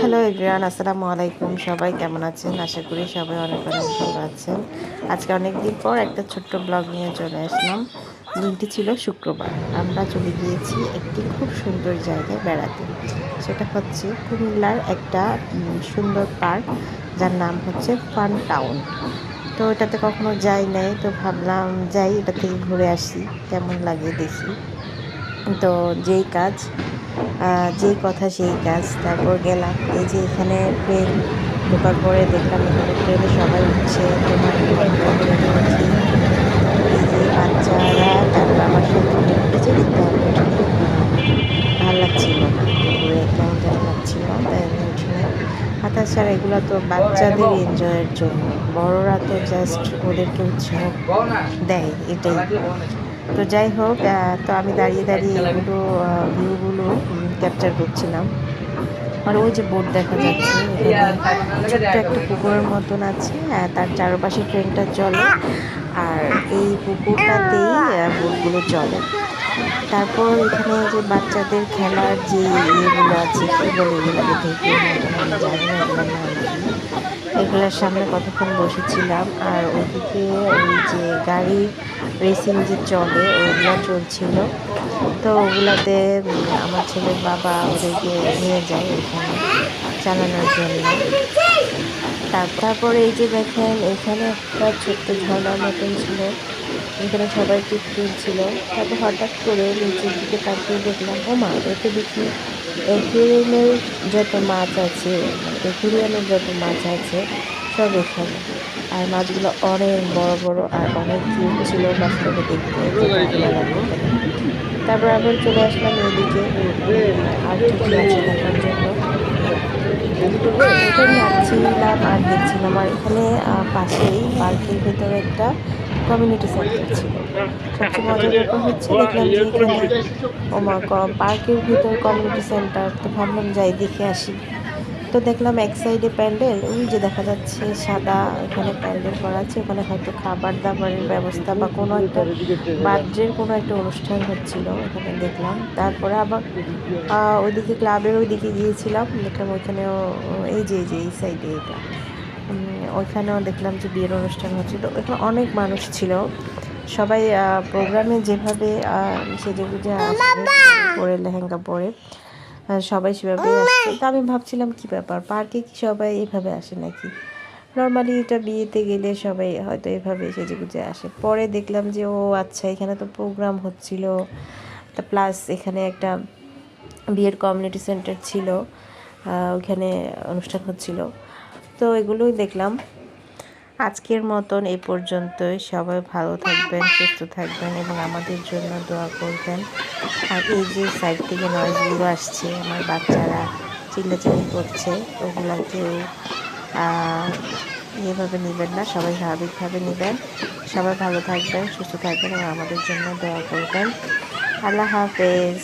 Hello everyone, আসসালামু আলাইকুম। সবাই কেমন আছেন? আশা করি সবাই অনেক অনেক ভালো আছেন। আজকে অনেক দিন পর একটা ছোট্ট ব্লগ নিয়ে চলে আসলাম। দিনটি ছিল শুক্রবার। আমরা চলে গিয়েছি একটি খুব সুন্দর জায়গায় বেড়াতে। সেটা হচ্ছে কুমিল্লার একটা সুন্দর পার্ক, যার নাম হচ্ছে ফান টাউন। তো এটাতে কখনো যাই নাই, তো ভাবলাম যাই, এটা থেকে ঘুরে আসি। কেমন লাগে দেখি। তো যেই কাজ যেই কথা সেই কাজ। তারপর গেলাম। এই যে এখানে ট্রেন ঢোকার পরে দেখলাম এখানে ট্রেনে সবাই উঠছে, তোমার এই যে বাচ্চারা, তারপর আমার সাথে উঠেছে আমি উঠিনি। ভালো লাগছিল কেমন যেন লাগছিল, তাই আমি আর তাছাড়া এগুলো তো বাচ্চাদের এনজয়ের জন্য। বড়রা তো জাস্ট ওদেরকে উৎসাহ দেয়, এটাই। তো যাই হোক তো আমি দাঁড়িয়ে দাঁড়িয়ে এগুলো ভিউগুলো ক্যাপচার করছিলাম। আর ওই যে বোট দেখা যাচ্ছে ছোট্ট একটা পুকুরের মতন আছে তার চারপাশে ট্রেনটা চলে, আর এই পুকুরটাতেই বোটগুলো চলে। তারপর এখানে যে বাচ্চাদের খেলার যে ইয়েগুলো আছে কী বলে এগুলো দেখে জানি এগুলোর সামনে কতক্ষণ বসেছিলাম আর ওদিকে ওই যে গাড়ি রেসিং যে চলে, ওগুলো চলছিল। তো ওগুলাতে আমার ছেলের বাবা ওদেরকে নিয়ে যায় ওখানে চালানোর জন্য। তার তারপরে এই যে দেখেন, এখানে একটা ছোট্ট ঝর্ণার মতন ছিল এখানে সবাই টিপ তুলছিল তারপর হঠাৎ করে নিচের দিকে তাকিয়ে দেখলাম, ও মা, এতে দেখি অ্যাকুরিয়ামের যত মাছ আছে অ্যাকুরিয়ামের যত মাছ আছে সব এখানে। আর মাছগুলো অনেক বড় বড় আর অনেক কিউট ছিল বাস্তবে দেখতে। তারপর আবার চলে আসলাম এদিকে। আর কি কি আছে দেখার জন্য? নাচছিলাম আর দেখছিলাম। আর এখানে পাশেই পার্কের ভেতরে একটা কমিউনিটি সেন্টার ছিল। সবচেয়ে মজার ব্যাপার হচ্ছে দেখলাম যে এখানে পার্কের ভিতর কমিউনিটি সেন্টার তো ভাবলাম যাই দেখে আসি। তো দেখলাম এক সাইডে প্যান্ডেল ওই যে দেখা যাচ্ছে সাদা এখানে প্যান্ডেল করা আছে ওখানে হয়তো খাবার দাবারের ব্যবস্থা বা কোনো একটা বার্থডের কোনো একটা অনুষ্ঠান হচ্ছিল ওখানে দেখলাম। তারপরে আবার ওইদিকে ক্লাবের ওইদিকে গিয়েছিলাম দেখলাম ওইখানেও এই যে এই যে এই সাইডে এটা। ওইখানেও দেখলাম যে বিয়ের অনুষ্ঠান হচ্ছিল। ওখানে অনেক মানুষ ছিল। সবাই প্রোগ্রামে যেভাবে আহ, সেজে গুজে আসে পরে লেহেঙ্গা পরে সবাই সেভাবে আসছে। তো আমি ভাবছিলাম কি ব্যাপার? পার্কে কি সবাই এভাবে আসে নাকি? নর্মালি এটা বিয়েতে গেলে সবাই হয়তো এভাবে সেজে গুজে আসে। পরে দেখলাম যে ও আচ্ছা এখানে তো প্রোগ্রাম হচ্ছিল। তা প্লাস এখানে একটা বিয়ের কমিউনিটি সেন্টার ছিল। আহ, ওইখানে অনুষ্ঠান হচ্ছিল। তো এগুলোই দেখলাম। আজকের মতন এ পর্যন্তই। সবাই ভালো থাকবেন, সুস্থ থাকবেন এবং আমাদের জন্য দোয়া করবেন। আর এই যে সাইড থেকে নয়েজগুলো আসছে, আমার বাচ্চারা চিল্লাচিল্লি করছে ওগুলো কেউ এভাবে নেবেন না, সবাই স্বাভাবিকভাবে নেবেন। সবাই ভালো থাকবেন, সুস্থ থাকবেন এবং আমাদের জন্য দোয়া করবেন। আল্লাহ হাফেজ।